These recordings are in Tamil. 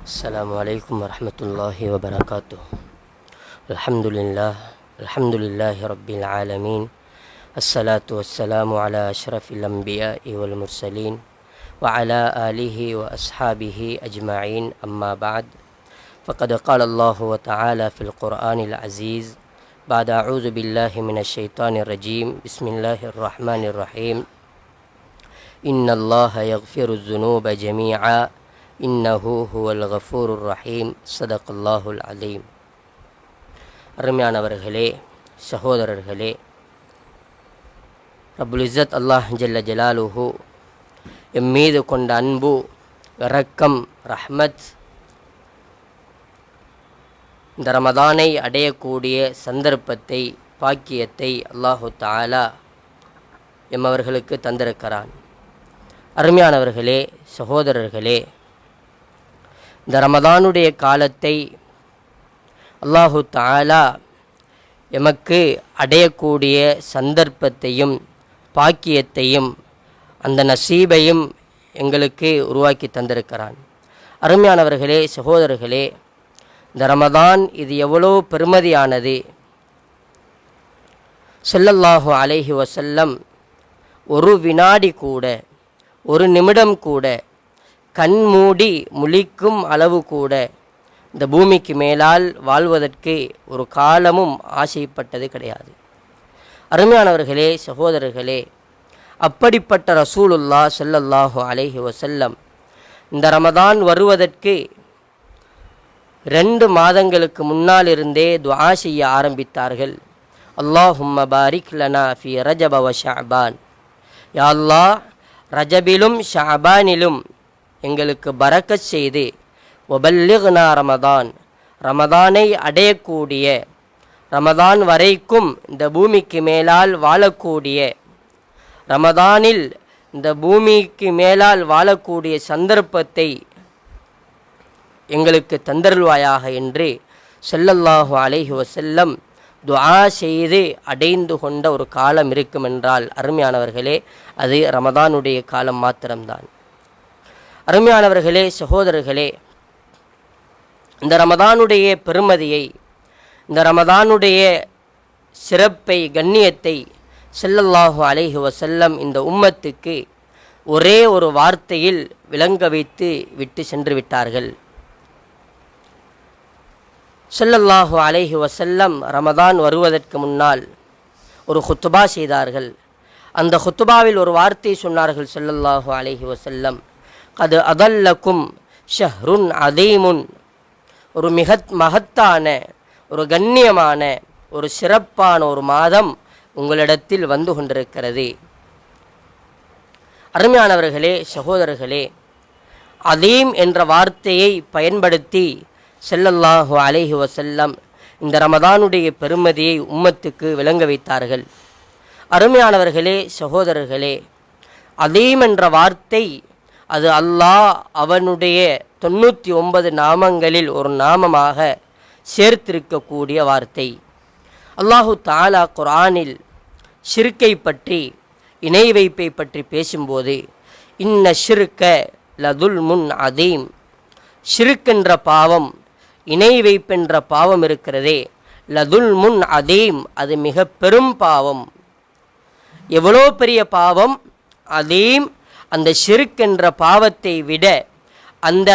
السلام عليكم ورحمة الله وبركاته. الحمد لله الحمد لله رب العالمين الصلاة والسلام على أشرف الأنبياء والمرسلين وعلى آله وأصحابه أجمعين أما بعد. فقد قال الله وتعالى في القرآن العزيز بعد أعوذ بالله من الشيطان الرجيم بسم الله الرحمن الرحيم. إن الله يغفر الذنوب جميعا இன்னஹூ ஹுவல் கஃபூர் ரஹீம். சதக் அல்லாஹுல் அலீம். அருமையானவர்களே சகோதரர்களே ரபுல் இசத் அல்லாஹ் ஜல்ல ஜலாலுஹு எம் மீது கொண்ட அன்பு இரக்கம் ரஹ்மத் இந்த ரமதானை அடையக்கூடிய சந்தர்ப்பத்தை பாக்கியத்தை அல்லாஹு தாலா எம் அவர்களுக்கு தந்திருக்கிறான். அருமையானவர்களே சகோதரர்களே இந்த ரமதானுடைய காலத்தை அல்லாஹு தாலா எமக்கு அடையக்கூடிய சந்தர்ப்பத்தையும் பாக்கியத்தையும் அந்த நசீபையும் எங்களுக்கு உருவாக்கி தந்திருக்கிறான். அருமையானவர்களே சகோதரர்களே இந்த ரமதான் இது எவ்வளோ பெருமதியானது. செல்லல்லாஹு அலைஹி வசல்லம் ஒரு வினாடி கூட ஒரு நிமிடம் கூட கண்மூடி முழிக்கும் அளவு கூட இந்த பூமிக்கு மேலால் வாழ்வதற்கு ஒரு காலமும் ஆசைப்பட்டது கிடையாது. அருமையானவர்களே சகோதரர்களே அப்படிப்பட்ட ரசூலுல்லா செல்லல்லாஹு அலைஹி வசல்லம் இந்த ரமதான் வருவதற்கு ரெண்டு மாதங்களுக்கு முன்னால் இருந்தே துவா செய்ய ஆரம்பித்தார்கள். அல்லாஹும்ம பாரிக் லனா ஃபி ரஜபவ ஷாபான் யா அல்லாஹ் ரஜபிலும் ஷாபானிலும் எங்களுக்கு பறக்க செய்து. ஒபல்லிகுனா ரமதான். ரமதானை அடையக்கூடிய ரமதான் வரைக்கும் இந்த பூமிக்கு மேலால் வாழக்கூடிய ரமதானில் இந்த பூமிக்கு மேலால் வாழக்கூடிய சந்தர்ப்பத்தை எங்களுக்கு தந்தருள்வாயாக என்று செல்லல்லாஹு அலைஹி வசல்லம் துஆ செய்து அடைந்து கொண்ட ஒரு காலம் இருக்கும் என்றால் அருமையானவர்களே அது ரமதானுடைய காலம் மாத்திரம்தான். அருமையானவர்களே சகோதரர்களே இந்த ரமதானுடைய பெருமதியை இந்த ரமதானுடைய சிறப்பை கண்ணியத்தை செல்லல்லாஹு அலைஹி வசல்லம் இந்த உம்மத்துக்கு ஒரே ஒரு வார்த்தையில் விளங்க வைத்து விட்டு சென்று விட்டார்கள். செல்லல்லாஹு அலைஹி வசல்லம் ரமதான் வருவதற்கு முன்னால் ஒரு ஹுத்துபா செய்தார்கள். அந்த ஹுத்துபாவில் ஒரு வார்த்தை சொன்னார்கள் செல்லல்லாஹு அலைஹி வசல்லம் கது அதல்லக்கும் ஷஹ்ருன் அதீமுன். ஒரு மிகத் மகத்தான ஒரு கண்ணியமான ஒரு சிறப்பான ஒரு மாதம் உங்களிடத்தில் வந்து கொண்டிருக்கிறது. அருமையானவர்களே சகோதரர்களே அதீம் என்ற வார்த்தையை பயன்படுத்தி செல்லல்லாஹு அலைஹி வசல்லம் இந்த ரமதானுடைய பெருமதியை உம்மத்துக்கு விளங்க வைத்தார்கள். அருமையானவர்களே சகோதரர்களே அதீம் என்ற வார்த்தை அது அல்லாஹ் அவனுடைய தொண்ணூற்றி ஒன்பது நாமங்களில் ஒரு நாமமாக சேர்த்திருக்கக்கூடிய வார்த்தை. அல்லாஹு தாலா குரானில் ஷிர்கை பற்றி இணை வைப்பை பற்றி பேசும்போது இன்ன ஷிர்க லதுல் முன் அதீம். ஷிருக்கென்ற பாவம் இணை வைப்பென்ற பாவம் இருக்கிறதே. லதுல் முன் அதீம் அது மிக பெரும் பாவம். எவ்வளோ பெரிய பாவம்? அதீம் அந்த ஷிருக்கென்ற பாவத்தை விட அந்த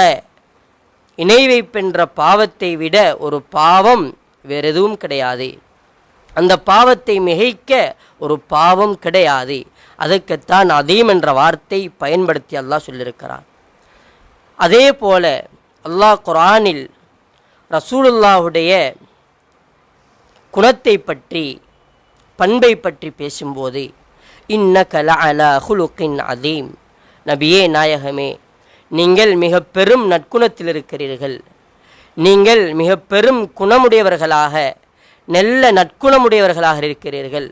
இணை வைப்பென்ற பாவத்தை விட ஒரு பாவம் வேறு எதுவும் கிடையாது. அந்த பாவத்தை மிகைக்க ஒரு பாவம் கிடையாது. அதுக்குத்தான் அதீம் என்ற வார்த்தை பயன்படுத்தி அல்லாஹ் சொல்லியிருக்கிறான். அதே போல அல்லாஹ் குரானில் ரசூலுல்லாஹுடைய குணத்தை பற்றி பண்பை பற்றி பேசும்போது இன்ன கல அலா ஹுலுக்கின் அதீம் நபியே நாயகமே நீங்கள் மிக பெரும் நற்குணத்தில் இருக்கிறீர்கள் நீங்கள் மிக பெரும் குணமுடையவர்களாக நல்ல நற்குணமுடையவர்களாக இருக்கிறீர்கள்.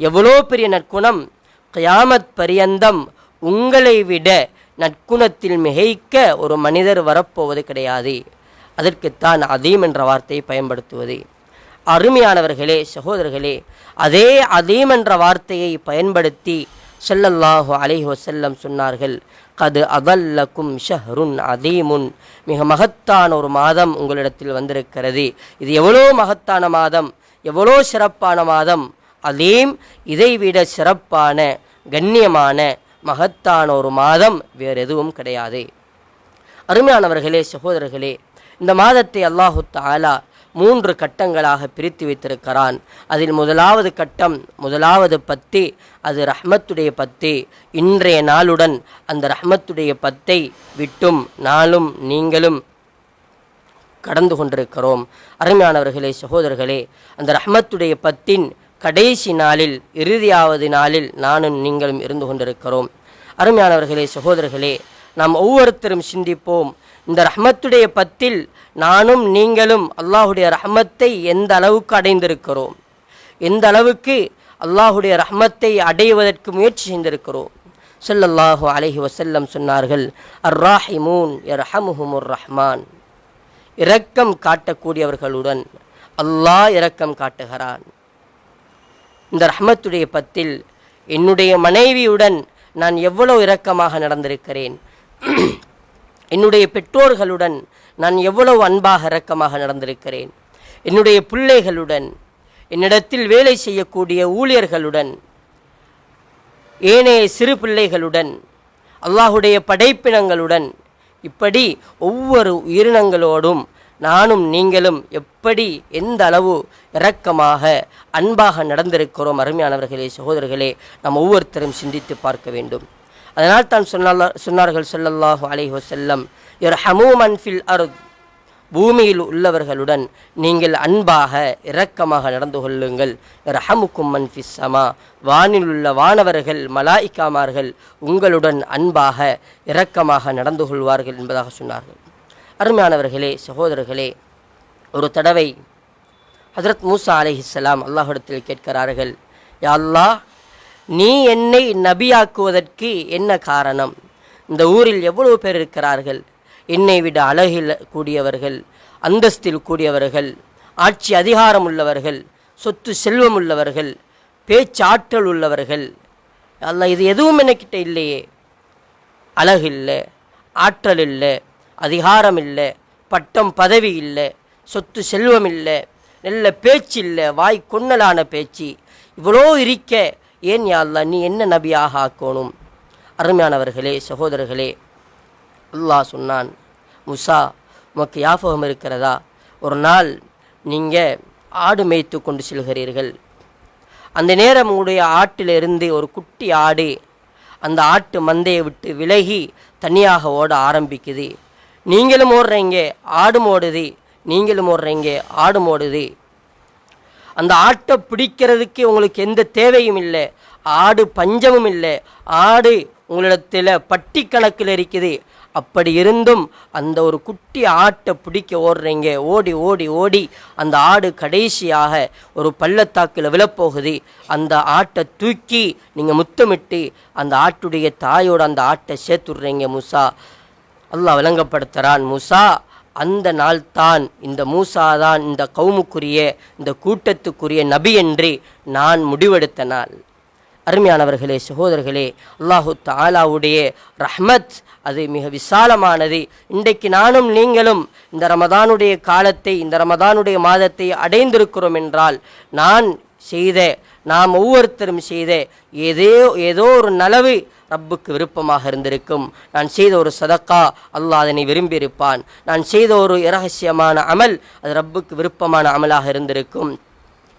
எவ்வளோ பெரிய நற்குணம்? கயாமத் பரியந்தம் உங்களை விட நற்குணத்தில் மிகைக்க ஒரு மனிதர் வரப்போவது கிடையாது. அதற்குத்தான் அதீம் என்ற வார்த்தையை பயன்படுத்துவது. அருமையானவர்களே சகோதரர்களே அதே அதீம் என்ற வார்த்தையை பயன்படுத்தி செல்லல்லாஹு அலைஹி செல்லம் சொன்னார்கள் கது அதல்லக்கும் ஷஹ்ருன் அதீமுன். மிக மகத்தான ஒரு மாதம் உங்களிடத்தில் வந்திருக்கிறது. இது எவ்வளோ மகத்தான மாதம் எவ்வளோ சிறப்பான மாதம். அதீம் இதைவிட சிறப்பான கண்ணியமான மகத்தான ஒரு மாதம் வேறு எதுவும் கிடையாது. அருமையானவர்களே சகோதரர்களே இந்த மாதத்தை அல்லாஹு தாலா மூன்று கட்டங்களாக பிரித்து வைத்திருக்கிறான். அதில் முதலாவது கட்டம் முதலாவது பத்தி அது ரஹ்மத்துடைய பத்தி. இன்றைய நாளுடன் அந்த ரஹ்மத்துடைய பத்தை விட்டும் நாளும் நீங்களும் கடந்து கொண்டிருக்கிறோம். அருமையானவர்களே சகோதரர்களே அந்த ரஹ்மத்துடைய பத்தின் கடைசி நாளில் இறுதியாவது நாளில் நானும் நீங்களும் இருந்து கொண்டிருக்கிறோம். அருமையானவர்களே சகோதரர்களே நாம் ஒவ்வொருத்தரும் சிந்திப்போம். இந்த ரஹ்மத்துடைய பத்தில் நானும் நீங்களும் அல்லாஹுடைய ரஹ்மத்தை எந்த அளவுக்கு அடைந்திருக்கிறோம்? எந்த அளவுக்கு அல்லாஹுடைய ரஹ்மத்தை அடைவதற்கு முயற்சி செய்திருக்கிறோம்? சொல்லல்லாஹு அலஹி வசல்லம் சொன்னார்கள் அர் ராஹிமூன் யர்ஹமுஹுமுர் ரஹ்மான். இரக்கம் காட்டக்கூடியவர்களுடன் அல்லாஹ் இரக்கம் காட்டுகிறான். இந்த ரஹ்மத்துடைய பத்தில் என்னுடைய மனைவியுடன் நான் எவ்வளவு இரக்கமாக நடந்திருக்கிறேன்? என்னுடைய பெற்றோர்களுடன் நான் எவ்வளவு அன்பாக இரக்கமாக நடந்திருக்கிறேன். என்னுடைய பிள்ளைகளுடன் என்னிடத்தில் வேலை செய்யக்கூடிய ஊழியர்களுடன் ஏனைய சிறு பிள்ளைகளுடன் அல்லாஹுடைய படைப்பினங்களுடன் இப்படி ஒவ்வொரு உயிரினங்களோடும் நானும் நீங்களும் எப்படி எந்த அளவு இரக்கமாக அன்பாக நடந்திருக்கிறோம் அருமையானவர்களே சகோதரர்களே நாம் ஒவ்வொருத்தரும் சிந்தித்து பார்க்க வேண்டும். அதனால் தான் சொன்னால சொன்னார்கள் ஸல்லல்லாஹு அலைஹி வஸல்லம் யர்ஹமூமன் ஃபில் அர்த் பூமியில் உள்ளவர்களுடன் நீங்கள் அன்பாக இரக்கமாக நடந்து கொள்ளுங்கள். ரஹமுக்கும் மன்ஃபிஸ்ஸமா வானில் உள்ள வானவர்கள் மலாய்க்காமார்கள் உங்களுடன் அன்பாக இரக்கமாக நடந்து கொள்வார்கள் என்பதாக சொன்னார்கள். அருமையானவர்களே சகோதரர்களே ஒரு தடவை ஹசரத் மூசா அலிஹிஸ்லாம் அல்லாஹிடத்தில் கேட்கிறார்கள் யா அல்லாஹ் நீ என்னை நபியாக்குவதற்கு என்ன காரணம்? இந்த ஊரில் எவ்வளவு பேர் இருக்கிறார்கள்? என்னை விட அழகில் கூடியவர்கள் அந்தஸ்தில் கூடியவர்கள் ஆட்சி அதிகாரம் உள்ளவர்கள் சொத்து செல்வம் உள்ளவர்கள் பேச்சாற்றல் உள்ளவர்கள். அல்ல இது எதுவும் எனக்கிட்ட இல்லையே. அழகு இல்லை ஆற்றல் இல்லை அதிகாரம் இல்லை பட்டம் பதவி இல்லை சொத்து செல்வம் இல்லை நல்ல பேச்சு இல்லை வாய் கொன்னலான பேச்சு. இவ்வளோ இருக்க ஏன் யாழ்லா நீ என்ன நபியாக ஆக்கணும்? அருமையானவர்களே சகோதரர்களே அல்லாஹ் சொன்னான் முசா உமக்கு யாபகம் இருக்கிறதா? ஒரு நாள் நீங்கள் ஆடு மேய்த்து கொண்டு செல்கிறீர்கள். அந்த நேரம் உங்களுடைய ஆட்டிலிருந்து ஒரு குட்டி ஆடு அந்த ஆட்டு மந்தையை விட்டு விலகி தனியாக ஓட ஆரம்பிக்குது. நீங்களும் ஓடுறீங்க ஆடும் ஓடுது. நீங்களும் ஓடுறீங்க ஆடும் ஓடுது. அந்த ஆட்டை பிடிக்கிறதுக்கு உங்களுக்கு எந்த தேவையும் இல்லை. ஆடு பஞ்சமும் இல்லை. ஆடு உங்களிடத்தில் பட்டி கணக்கில் இருக்குது. அப்படி இருந்தும் அந்த ஒரு குட்டி ஆட்டை பிடிக்க ஓடுறீங்க. ஓடி ஓடி ஓடி அந்த ஆடு கடைசியாக ஒரு பள்ளத்தாக்கில் விழப்போகுது. அந்த ஆட்டை தூக்கி நீங்கள் முத்தமிட்டு அந்த ஆட்டுடைய தாயோட அந்த ஆட்டை சேர்த்துடுறீங்க முசா. அல்லாஹ் விளங்கப்படுத்துகிறான் முசா. அந்த நாள் தான் இந்த மூசா தான் இந்த கவுமுக்குரிய இந்த கூட்டத்துக்குரிய நபி என்று நான் முடிவெடுத்த நாள். அருமையானவர்களே சகோதரர்களே அல்லாஹு தாலாவுடைய ரஹ்மத் அது மிக விசாலமானது. இன்றைக்கு நானும் நீங்களும் இந்த ரமதானுடைய காலத்தை இந்த ரமதானுடைய மாதத்தை அடைந்திருக்கிறோம் என்றால் நான் செய்த நாம் ஒவ்வொருத்தரும் செய்த ஏதோ ஏதோ ஒரு நலவு ரப்புக்கு விருப்பமாக இருந்திருக்கும். நான் செய்த ஒரு சதக்கா அல்லாஹ் அதனை விரும்பியிருப்பான். நான் செய்த ஒரு இரகசியமான அமல் அது ரப்புக்கு விருப்பமான அமலாக இருந்திருக்கும்.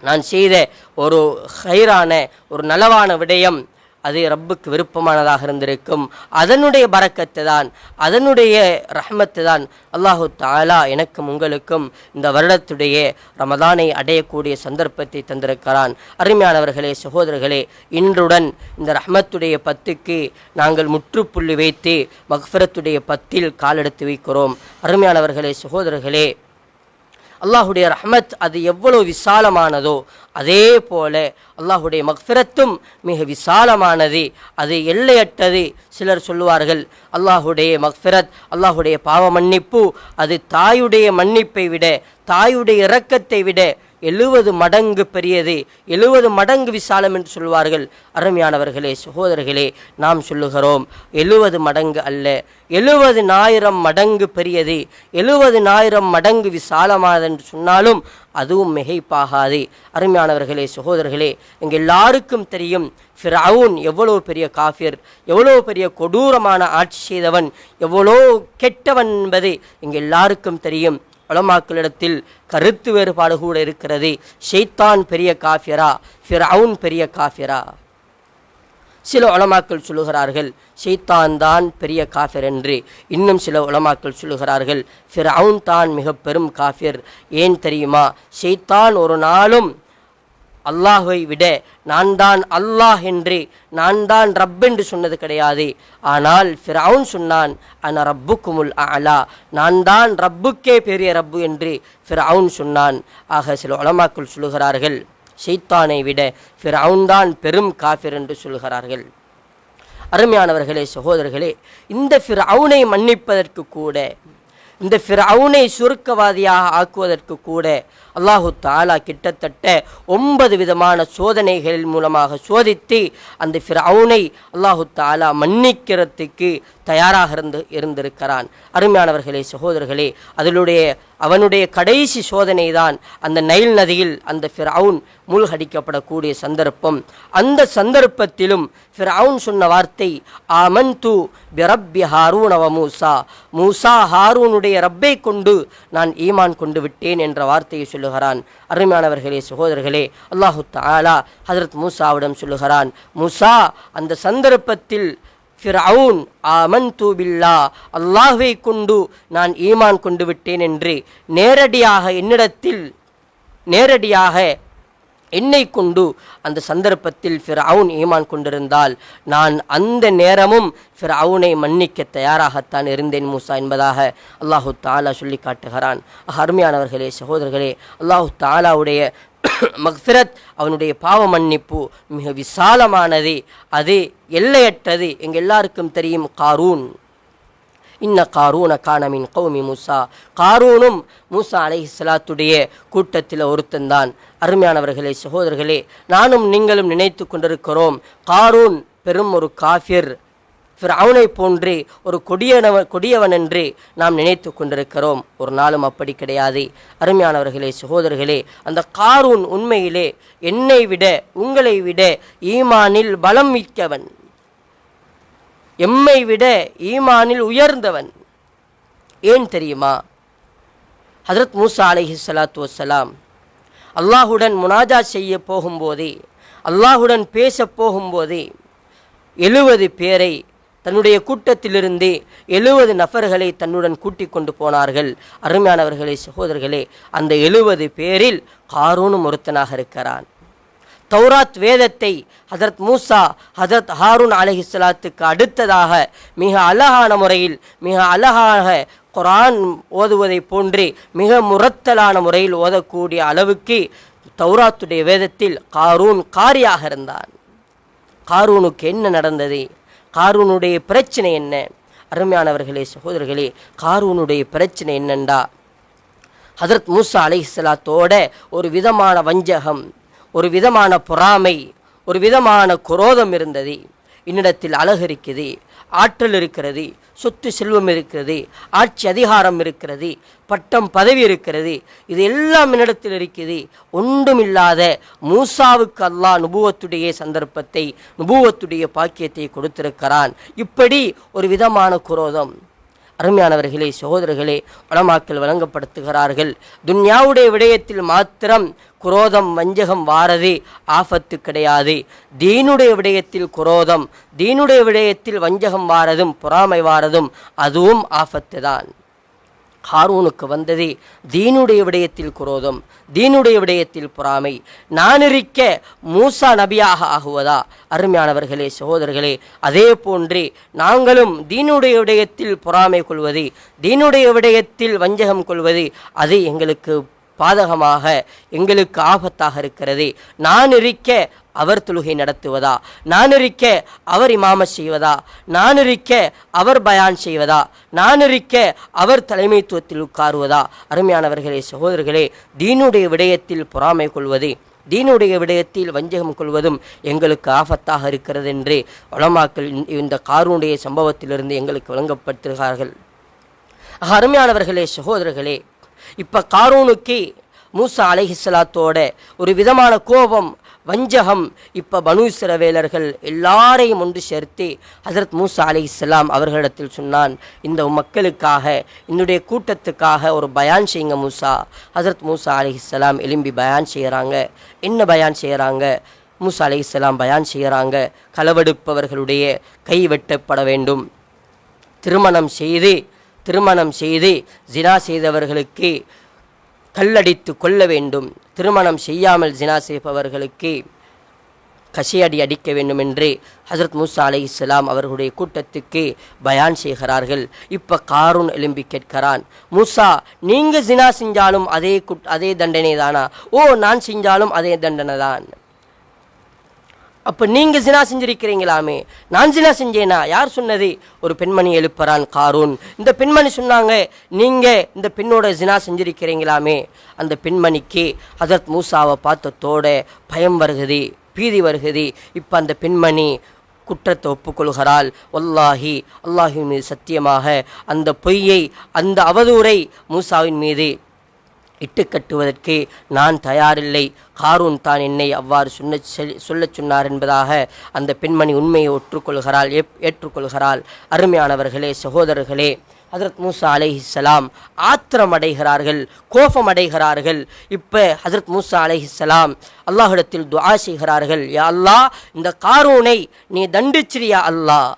நான் செய்த ஒரு ஹைரான ஒரு நலவான விடயம் அது ரப்புக்கு விருப்பமானதாக இருந்திருக்கும். அதனுடைய பறக்கத்தை தான் அதனுடைய ரஹமத்தை தான் அல்லாஹு தாலா எனக்கும் உங்களுக்கும் இந்த வருடத்துடைய ரமதானை அடையக்கூடிய சந்தர்ப்பத்தை தந்திருக்கிறான். அருமையானவர்களே சகோதரர்களே இன்றுடன் இந்த ரஹமத்துடைய பத்துக்கு நாங்கள் முற்றுப்புள்ளி வைத்து மக்ஃபரத்துடைய பத்தில் காலெடுத்து வைக்கிறோம். அருமையானவர்களே சகோதரர்களே அல்லாஹுடைய ரஹமத் அது எவ்வளோ விசாலமானதோ அதே போல அல்லாஹுடைய மக்ஃபிரத்தும் மிக விசாலமானது. அது எல்லையற்றது. சிலர் சொல்லுவார்கள் அல்லாஹுடைய மக்ஃபிரத் அல்லாஹுடைய பாவ மன்னிப்பு அது தாயுடைய மன்னிப்பை விட தாயுடைய இரக்கத்தை விட எழுபது மடங்கு பெரியது. எழுபது மடங்கு விசாலம் என்று சொல்வார்கள். அருமையானவர்களே சகோதரர்களே நாம் சொல்லுகிறோம் எழுபது மடங்கு அல்ல. எழுபதினாயிரம் மடங்கு பெரியது. எழுபதினாயிரம் மடங்கு விசாலமானது என்று சொன்னாலும் அதுவும் மிகைப்பாகாது. அருமையானவர்களே சகோதரர்களே எங்கள் எல்லாருக்கும் தெரியும் ஃபிரவுன் எவ்வளோ பெரிய காஃபியர் எவ்வளோ பெரிய கொடூரமான ஆட்சி செய்தவன் எவ்வளோ கெட்டவன் என்பது எங்கள் எல்லாருக்கும் தெரியும். உலமாக்களிடத்தில் கருத்து வேறுபாடு கூட இருக்கிறது. ஷெய்தான் பெரிய காஃபியரா ஃபிரவுன் பெரிய காஃபியரா. சில உலமாக்கள் சொல்லுகிறார்கள் ஷெய்தான் தான் பெரிய காஃபிர் என்று. இன்னும் சில உலமாக்கள் சொல்லுகிறார்கள் ஃபிரவுன் தான் மிக பெரும் காஃபிர் ஏன் தெரியுமா? ஷெய்தான் ஒரு நாளும் அல்லாஹை விட நான் தான் அல்லாஹ் என்று நான் தான் ரப் என்று சொன்னது கிடையாது. ஆனால் ஃபிரவுன் சொன்னான் அன ரப்புக்குமுல் அலா நான் தான் ரப்புக்கே பெரிய ரப்பு என்று ஃபிரவுன் சொன்னான். ஆக சில உலமாக்கள் சொல்லுகிறார்கள் ஷெய்தானை விட ஃபிரவுன் தான் பெரும் காஃபிர் என்று சொல்கிறார்கள் அருமையானவர்களே சகோதரர்களே இந்த ஃபிரவுனை மன்னிப்பதற்கு கூட இந்த ஃபிரவுனை சுருக்கவாதியாக ஆக்குவதற்கு கூட அல்லாஹு தாலா கிட்டத்தட்ட ஒன்பது விதமான சோதனைகள் மூலமாக சோதித்து அந்த ஃபிரவுனை அல்லாஹு தாலா மன்னிக்கிறதுக்கு தயாராக இருந்து இருந்திருக்கிறான். அருமையானவர்களே சகோதரர்களே அதிலுடைய அவனுடைய கடைசி சோதனை தான் அந்த நைல் நதியில் அந்த ஃபிரவுன் மூழ்கடிக்கப்படக்கூடிய சந்தர்ப்பம். அந்த சந்தர்ப்பத்திலும் ஃபிரவுன் சொன்ன வார்த்தை ஆமன் து பிரப்பி ஹாரூன் அவ மூசா. மூசா ஹாரூனுடைய ரப்பை கொண்டு நான் ஈமான் கொண்டு விட்டேன் என்ற வார்த்தையை சொல்லுகிறான். அருமையானவர்களே சகோதரர்களே அல்லாஹு தாலா ஹதரத் மூசாவிடம் சொல்லுகிறான். மூசா அந்த சந்தர்ப்பத்தில் ஃபிரவுன் ஆமன் தூபில்லா அல்லாஹுவை கொண்டு நான் ஈமான் கொண்டு விட்டேன் என்று நேரடியாக என்னிடத்தில் நேரடியாக என்னை கொண்டு அந்த சந்தர்ப்பத்தில் ஃபிரவுன் ஈமான் கொண்டிருந்தால் நான் அந்த நேரமும் ஃபிரவுனை மன்னிக்க தயாராகத்தான் இருந்தேன் மூசா என்பதாக அல்லாஹு தாலா சொல்லி காட்டுகிறான். அருமையானவர்களே சகோதரர்களே அல்லாஹு தாலாவுடைய மக்ஃபிரத் அவனுடைய பாவ மன்னிப்பு மிக விசாலமானது அது எல்லையற்றது. எங்கள் எல்லாருக்கும் தெரியும் காரூன். இன்ன காரூன காணமின் கௌமி மூசா. காரூனும் மூசா அலைஹிஸ்ஸலாத்துடைய கூட்டத்தில் ஒருத்தந்தான் அருமையானவர்களே சகோதரர்களே நானும் நீங்களும் நினைத்து கொண்டிருக்கிறோம் காரூன் பெரும் ஒரு காஃபிர். அவனை போன்றே ஒரு கொடியனவன் கொடியவன் என்று நாம் நினைத்து கொண்டிருக்கிறோம். ஒரு நாளும் அப்படி கிடையாது. அருமையானவர்களே சகோதரர்களே அந்த காரூன் உண்மையிலே என்னை விட உங்களை விட ஈமானில் பலம் மிக்கவன். எம்மை விட ஈமானில் உயர்ந்தவன். ஏன் தெரியுமா? ஹதரத் மூசா அலஹி சலாத்து வசலாம் அல்லாஹுடன் முனாஜா செய்ய போகும்போதே அல்லாஹுடன் பேச போகும்போதே எழுபது பேரை தன்னுடைய கூட்டத்திலிருந்து எழுபது நபர்களை தன்னுடன் கூட்டிக் கொண்டு போனார்கள். அருமையானவர்களே சகோதரர்களே அந்த எழுபது பேரில் காரூனும் ஒருத்தனாக இருக்கிறான். தௌராத் வேதத்தை ஹதரத் மூசா ஹதரத் ஹாரூன் அலஹிஸ்லாத்துக்கு அடுத்ததாக மிக அழகான முறையில் மிக அழகாக குரான் ஓதுவதை போன்றே மிக முரத்தலான முறையில் ஓதக்கூடிய அளவுக்கு தௌராத்துடைய வேதத்தில் காரூன் காரியாக இருந்தான் காரூனுக்கு என்ன நடந்தது? காரூனுடைய பிரச்சனை என்ன? அருமையானவர்களே சகோதரர்களே காரூனுடைய பிரச்சனை என்னண்டா? ஹதரத் மூசா அலைஹிஸ்ஸலாத்தோட ஒரு விதமான வஞ்சகம். ஒரு விதமான பொறாமை ஒரு விதமான குரோதம் இருந்தது. என்னிடத்தில் அழகு இருக்குது ஆற்றல் இருக்கிறது சொத்து செல்வம் இருக்கிறது ஆட்சி அதிகாரம் இருக்கிறது பட்டம் பதவி இருக்கிறது. இது எல்லாம் என்னிடத்தில் இருக்குது. ஒன்றுமில்லாத மூசாவுக்கு அல்லாஹ் நுபுவத்துடைய சந்தர்ப்பத்தை நுபுவத்துடைய பாக்கியத்தை கொடுத்திருக்கிறான். இப்படி ஒரு விதமான குரோதம். அருமையானவர்களே சகோதரர்களே உலமாக்கள் வழங்கப்படுத்துகிறார்கள். துன்யாவுடைய விடயத்தில் மாத்திரம் குரோதம் வஞ்சகம் வாரதே ஆபத்து கிடையாது. தீனுடைய விடயத்தில் குரோதம் தீனுடைய விடயத்தில் வஞ்சகம் வாரதும் பொறாமை வாரதும் அதுவும் ஆபத்து தான் காரூனுக்கு வந்தது தீனுடைய விடயத்தில் குரோதம் தீனுடைய விடயத்தில் பொறாமை. நான் இருக்க மூசா நபியாக ஆகுவதா? அருமையானவர்களே சகோதரர்களே அதே போன்று நாங்களும் தீனுடைய விடயத்தில் பொறாமை கொள்வது தீனுடைய விடயத்தில் வஞ்சகம் கொள்வது அது எங்களுக்கு பாதகமாக எங்களுக்கு ஆபத்தாக இருக்கிறது. நான் இருக்க அவர் தொழுகை நடத்துவதா? நான் இருக்க அவர் இமாம செய்வதா? நான் இருக்க அவர் பயான் செய்வதா? நான் இருக்க அவர் தலைமைத்துவத்தில் உட்காருவதா? அருமையானவர்களே சகோதரர்களே தீனுடைய விடயத்தில் பொறாமை கொள்வது தீனுடைய விடயத்தில் வஞ்சகம் கொள்வதும் எங்களுக்கு ஆபத்தாக இருக்கிறது என்று வளமாக்கள் இந்த- காரூனுடைய சம்பவத்திலிருந்து எங்களுக்கு வழங்கப்பட்டிருக்கிறார்கள் ஆக, அருமையானவர்களே சகோதரர்களே இப்போ காரூனுக்கு மூசா அலைஹிஸ்ஸலாத்தோட ஒரு விதமான கோபம் வஞ்சகம். இப்போ பனு இஸ்ரவேலர்கள் எல்லாரையும் ஒன்று சேர்த்து ஹசரத் மூசா அலைஹிஸ்ஸலாம் அவர்களிடத்தில் சொன்னான் இந்த மக்களுக்காக என்னுடைய கூட்டத்துக்காக ஒரு பயான் செய்யுங்க மூசா. ஹசரத் மூசா அலைஹிஸ்ஸலாம் எலும்பி பயான் செய்கிறாங்க என்ன பயான் செய்கிறாங்க மூசா அலைஹிஸ்ஸலாம் பயான் செய்கிறாங்க களவெடுப்பவர்களுடைய கை வெட்டப்பட வேண்டும். திருமணம் செய்து திருமணம் செய்து ஜினா செய்தவர்களுக்கு கல்லடித்து கொள்ள வேண்டும். திருமணம் செய்யாமல் ஜினா செய்பவர்களுக்கு கசியடி அடிக்க வேண்டும் என்று ஹசரத் மூசா அலை இஸ்லாம் அவர்களுடைய கூட்டத்துக்கு பயான் செய்கிறார்கள். இப்போ காரூன் எழும்பி கேட்கிறான் மூசா நீங்கள் ஜினா செஞ்சாலும் அதே குட் அதே தண்டனை தானா ஓ நான் செஞ்சாலும் அதே தண்டனை தான் அப்போ நீங்கள் ஜினா செஞ்சிருக்கிறீங்களாமே? நான் ஜினா செஞ்சேனா? யார் சொன்னது? ஒரு பெண்மணி எழுப்புறான் காரூன். இந்த பெண்மணி சொன்னாங்க நீங்கள் இந்த பெண்ணோட ஜினா செஞ்சிருக்கிறீங்களாமே? அந்த பெண்மணிக்கு ஹஜரத் மூசாவை பார்த்தத்தோட பயம் வருகுது பீதி வருகுது. இப்போ அந்த பெண்மணி குற்றத்தை ஒப்புக்கொள்கிறாள். வல்லாஹி அல்லாஹின் மீது சத்தியமாக அந்த பொய்யை அந்த அவதூறை மூசாவின் மீது இட்டு கட்டுவதற்கு நான் தயாரில்லை. காரூன் தான் என்னை அவ்வாறு சொன்ன சொல்லச் சொன்னார் என்பதாக அந்த பெண்மணி உண்மையை ஒற்றுக்கொள்கிறாள் ஏப்- ஏற்றுக்கொள்கிறாள். அருமையானவர்களே சகோதரர்களே ஹசரத் மூசா அலைஹிஸ்லாம் ஆத்திரம் அடைகிறார்கள் கோபம் அடைகிறார்கள் இப்போ ஹசரத் மூசா அலைஹிஸ்லாம் அல்லாஹிடத்தில் துவா செய்கிறார்கள் யா அல்லாஹ் இந்த காரூனை நீ தண்டிச்சிரியா அல்லாஹ்.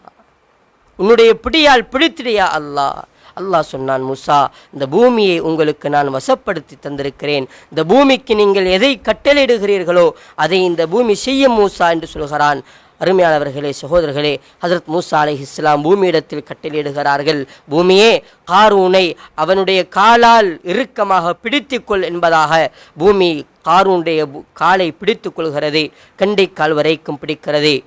உன்னுடைய பிடியால் பிடித்திரியா அல்லாஹ். அல்லாஹ் சொன்னான் மூசா இந்த பூமியை உங்களுக்கு நான் வசப்படுத்தி தந்திருக்கிறேன். இந்த பூமிக்கு நீங்கள் எதை கட்டளையிடுகிறீர்களோ அதை இந்த பூமி செய்யும் மூசா என்று சொல்கிறான். அருமையானவர்களே சகோதரர்களே ஹசரத் மூசா அலை இஸ்லாம் பூமியிடத்தில் கட்டளையிடுகிறார்கள். பூமியே காரூனை அவனுடைய காலால் இறுக்கமாக பிடித்துக்கொள் என்பதாக பூமி காரூனுடைய பு- காலை பிடித்து கொள்கிறது கண்டைக்கால் வரைக்கும் பிடிக்கிறது.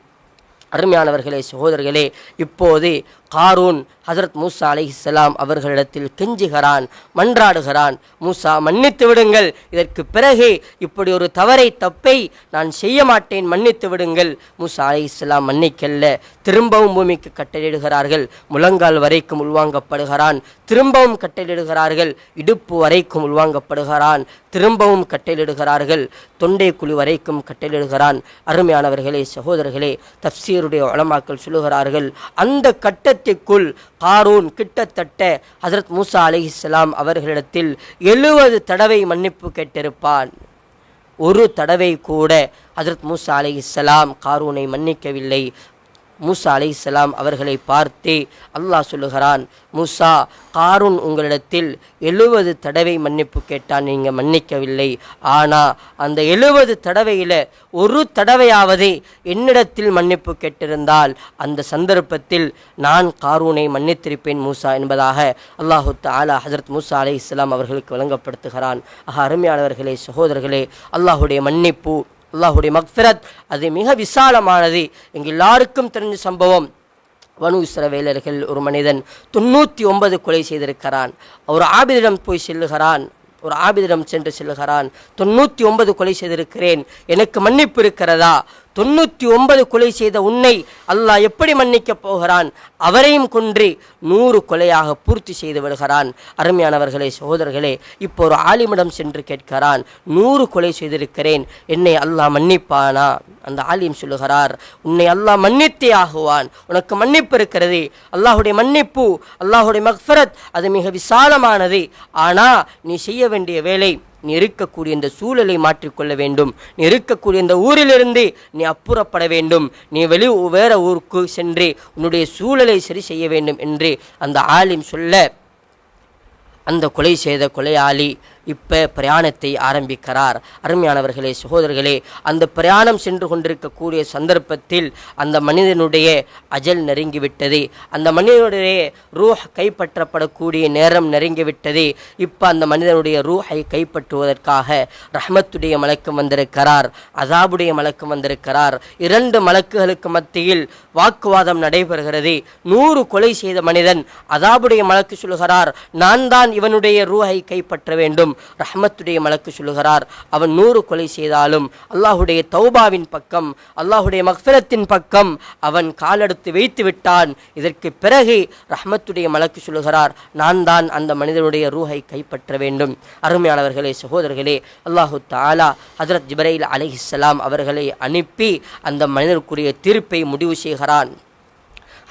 அருமையானவர்களே சகோதரர்களே இப்போது காரூன் ஹசரத் மூசா அலைஹிஸ்ஸலாம் அவர்களிடத்தில் கெஞ்சுகிறான் மன்றாடுகிறான். மூசா மன்னித்து விடுங்கள். இதற்கு பிறகு இப்படி ஒரு தவறை தப்பை நான் செய்ய மாட்டேன். மன்னித்து விடுங்கள். மூசா அலைஹிஸ்ஸலாம் மன்னிக்கல்ல. திரும்பவும் பூமிக்கு கட்டளையிடுகிறார்கள். முழங்கால் வரைக்கும் உள்வாங்கப்படுகிறான். திரும்பவும் கட்டளையிடுகிறார்கள். இடுப்பு வரைக்கும் உள்வாங்கப்படுகிறான். திரும்பவும் கட்டளையிடுகிறார்கள். தொண்டை குழி வரைக்கும் கட்டளையிடுகிறான். அருமையானவர்களே சகோதரர்களே தப்சீருடைய வளமாக்கல் சொல்லுகிறார்கள் அந்த கட்டத்திற்குள் காரூன் கிட்டத்தட்ட ஹசரத் மூசா அலைஹிஸ்ஸலாம் அவர்களிடத்தில் எழுவது தடவை மன்னிப்பு கேட்டிருப்பான். ஒரு தடவை கூட ஹசரத் மூசா அலைஹிஸ்ஸலாம் காரூனை மன்னிக்கவில்லை. மூசா அலைஹிஸ்ஸலாம் அவர்களை பார்த்து அல்லாஹ் சொல்லுகிறான் மூசா காரூன் உங்களிடத்தில் எழுபது தடவை மன்னிப்பு கேட்டான் நீங்கள் மன்னிக்கவில்லை. ஆனால் அந்த எழுபது தடவையில் ஒரு தடவையாவது என்னிடத்தில் மன்னிப்பு கேட்டிருந்தால் அந்த சந்தர்ப்பத்தில் நான் காரூனை மன்னித்திருப்பேன் மூசா என்பதாக அல்லாஹு தாலா ஹஜரத் மூசா அலை இஸ்லாம் அவர்களுக்கு வழங்கப்படுத்துகிறான் ஆக அருமையானவர்களே சகோதரர்களே அல்லாஹுடைய மன்னிப்பு அல்லாஹுடைய மக்ஃபிரத். அது மிக விசாலமானது. எங்க எல்லாருக்கும் தெரிஞ்ச சம்பவம். வனு இஸ்ரவேலர்கள் ஒரு மனிதன் தொண்ணூற்றி ஒன்பது கொலை செய்திருக்கிறான். ஒரு ஆபிதிடம் போய் செல்லுகிறான். ஒரு ஆபிதிடம் சென்று செல்லுகிறான். தொண்ணூற்றி ஒன்பது கொலை செய்திருக்கிறேன். எனக்கு மன்னிப்பு இருக்கிறதா? தொண்ணூற்றி ஒன்பது கொலை செய்த உன்னை அல்லாஹ் எப்படி மன்னிக்கப் போகிறான்? அவரையும் கொன்று நூறு கொலையாக பூர்த்தி செய்து விடுகிறான். அருமையானவர்களே சகோதரர்களே இப்போ ஒரு ஆலிமிடம் சென்று கேட்கிறான் நூறு கொலை செய்திருக்கிறேன் என்னை அல்லாஹ் மன்னிப்பானா? அந்த ஆலிம் சொல்லுகிறார் உன்னை அல்லாஹ் மன்னித்தே ஆகுவான். உனக்கு மன்னிப்பு இருக்கிறது. அல்லாஹுடைய மன்னிப்பு அல்லாஹுடைய மக்ஃபரத் அது மிக விசாலமானது. ஆனா நீ செய்ய வேண்டிய வேலை நீ இருக்கக்கூடிய இந்த சூழலை மாற்றிக்கொள்ள வேண்டும். நீ இருக்கக்கூடிய இந்த ஊரிலிருந்து நீ அப்புறப்பட வேண்டும். நீ வெளி வேற ஊருக்கு சென்று உன்னுடைய சூழலை சரி செய்ய வேண்டும் என்று அந்த ஆலிம் சொல்ல அந்த கொலை செய்த கொலையாளி இப்போ பிரயாணத்தை ஆரம்பிக்கிறார். அருமையானவர்களே சகோதரர்களே அந்த பிரயாணம் சென்று கொண்டிருக்கக்கூடிய சந்தர்ப்பத்தில் அந்த மனிதனுடைய அஜல் நெருங்கிவிட்டது. அந்த மனிதனுடைய ரூஹ் கைப்பற்றப்படக்கூடிய நேரம் நெருங்கிவிட்டது. இப்போ அந்த மனிதனுடைய ரூஹை கைப்பற்றுவதற்காக ரஹ்மத்துடைய மலக்கம் வந்திருக்கிறார் அசாபுடைய மலக்கம் வந்திருக்கிறார். இரண்டு மலக்குகளுக்கு மத்தியில் வாக்குவாதம் நடைபெறுகிறது. நூறு கொலை செய்த மனிதன் அதாபுடைய மலக்கு சொல்லுகிறார் நான் தான் இவனுடைய ரூஹை கைப்பற்ற வேண்டும். ரஹமத்துடைய மலக்கு சொல்லுகிறார். அவன் நூறு கொலை செய்தாலும் அல்லாஹுடைய தௌபாவின் பக்கம் அல்லாஹுடைய மக்ஃபிரத்தின் பக்கம் அவன் காலெடுத்து வைத்து விட்டான். இதற்கு பிறகு ரஹமத்துடைய மலக்கு சொல்லுகிறார். நான் தான் அந்த மனிதனுடைய ரூஹை கைப்பற்ற வேண்டும். அருமையானவர்களே சகோதரர்களே அல்லாஹு தாலா ஹசரத் ஜிபரையில் அலிஹிஸ்லாம் அவர்களை அனுப்பி அந்த மனிதனுக்குரிய தீர்ப்பை முடிவு செய்கிறான்.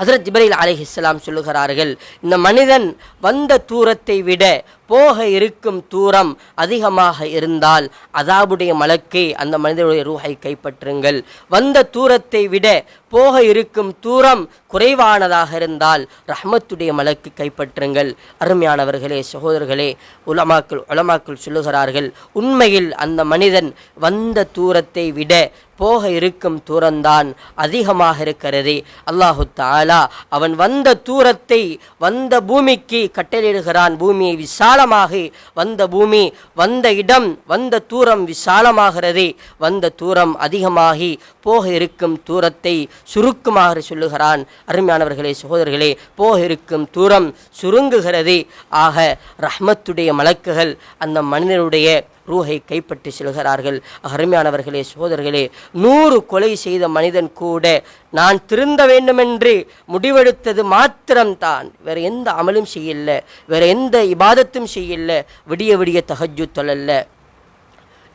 ஹசரத் ஜிப்ரைல் அலிஹிஸ்லாம் சொல்லுகிறார்கள் இந்த மனிதன் வந்த தூரத்தை விட போக இருக்கும் தூரம் அதிகமாக இருந்தால் அதாபுடைய மலக்கை அந்த மனிதனுடைய ரூஹை கைப்பற்றுங்கள். வந்த தூரத்தை விட போக இருக்கும் தூரம் குறைவானதாக இருந்தால் ரஹ்மத்துடைய மலக்கு கைப்பற்றுங்கள். அருமையானவர்களே சகோதரர்களே உலமாக்கள் உலமாக்கள் சொல்லுகிறார்கள் உண்மையில் அந்த மனிதன் வந்த தூரத்தை விட போக இருக்கும் தூரம்தான் அதிகமாக இருக்கிறது. அல்லாஹு தாலா அவன் வந்த தூரத்தை வந்த பூமிக்கு கட்டளிடுகிறான் பூமியை விசாலமாகி வந்த பூமி வந்த இடம் வந்த தூரம் விசாலமாகிறது. வந்த தூரம் அதிகமாகி போக இருக்கும் தூரத்தை சுருக்குமாக சொல்லுகிறான். அருமையானவர்களே சகோதரர்களே போக இருக்கும் தூரம் சுருங்குகிறது. ஆக ரஹ்மத்துடைய மலக்குகள் அந்த மனிதனுடைய ரூஹை கைப்பற்றி செல்கிறார்கள். அருமையானவர்களே சோதர்களே நூறு கொலை செய்த மனிதன் கூட நான் திருந்த வேண்டுமென்று முடிவெடுத்தது மாத்திரம்தான். வேற எந்த அமலும் செய்யல வேற எந்த இபாதத்தும் செய்யல விடிய விடிய தகஜு தொழல்ல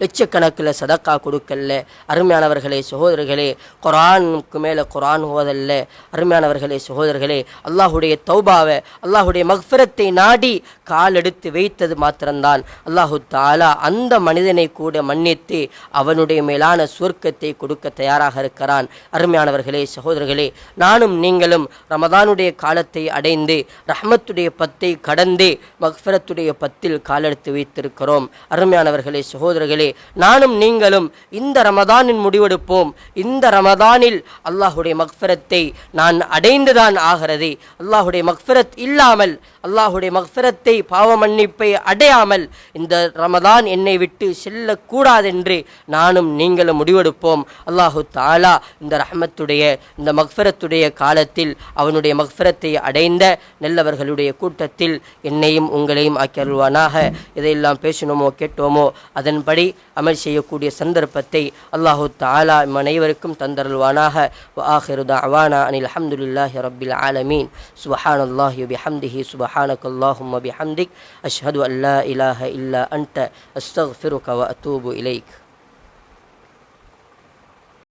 லட்சக்கணக்கில் சதக்கா கொடுக்கல அருமையானவர்களே சகோதரர்களே குரானுக்கு மேலே குரான் ஓதல்ல. அருமையானவர்களே சகோதரர்களே அல்லாஹுடைய தௌபாவை அல்லாஹுடைய மக்ஃபிரத்தை நாடி கால் எடுத்து வைத்தது மாத்திரம்தான். அல்லாஹு தாலா அந்த மனிதனை கூட மன்னித்து அவனுடைய மேலான சுவர்க்கத்தை கொடுக்க தயாராக இருக்கிறான். அருமையானவர்களே சகோதரர்களே நானும் நீங்களும் ரமதானுடைய காலத்தை அடைந்து ரஹமத்துடைய பத்தை கடந்து மக்ஃபரத்துடைய பத்தில் காலெடுத்து வைத்திருக்கிறோம். அருமையானவர்களே சகோதரர்களே நானும் நீங்களும் இந்த ரமதானின் முடிவெடுப்போம். இந்த ரமதானில் அல்லாஹுடைய மக்ஃபரத்தை நான் அடைந்துதான் ஆகிறது. அல்லாஹுடைய மக்ஃபரத் இல்லாமல் அல்லாஹுடைய மக்ஃபரத்தை பாவ மன்னிப்பை அடையாமல் இந்த ரமதான் என்னை விட்டு செல்லக்கூடாதென்று நானும் நீங்களும் முடிவெடுப்போம். அல்லாஹு தாலா இந்த ரஹமத்துடைய இந்த மக்ஃபரத்துடைய காலத்தில் அவனுடைய மக்ஃபரத்தை அடைந்த நல்லவர்களுடைய கூட்டத்தில் என்னையும் உங்களையும் ஆக்கி அருள்வானாக. இதையெல்லாம் பேசினோமோ கேட்டோமோ அதன்படி அமல் செய்யக்கூடிய சந்தர்ப்பத்தை அல்லாஹு தாலா இம் அனைவருக்கும் தந்தருள்வானாக ஆஹிருதா அவானா அனில் அஹமதுல்லாஹி ரபில் ஆலமீன் சுபஹான் அல்லாஹி பிஹம்திஹி சுபஹானக் அல்லாஹும் பிஹம்திக் அஷ்ஹது அல்லா இலாஹ இல்லா அன்ட அஸ்தஃபிருக வ அத்தூபு இலைக்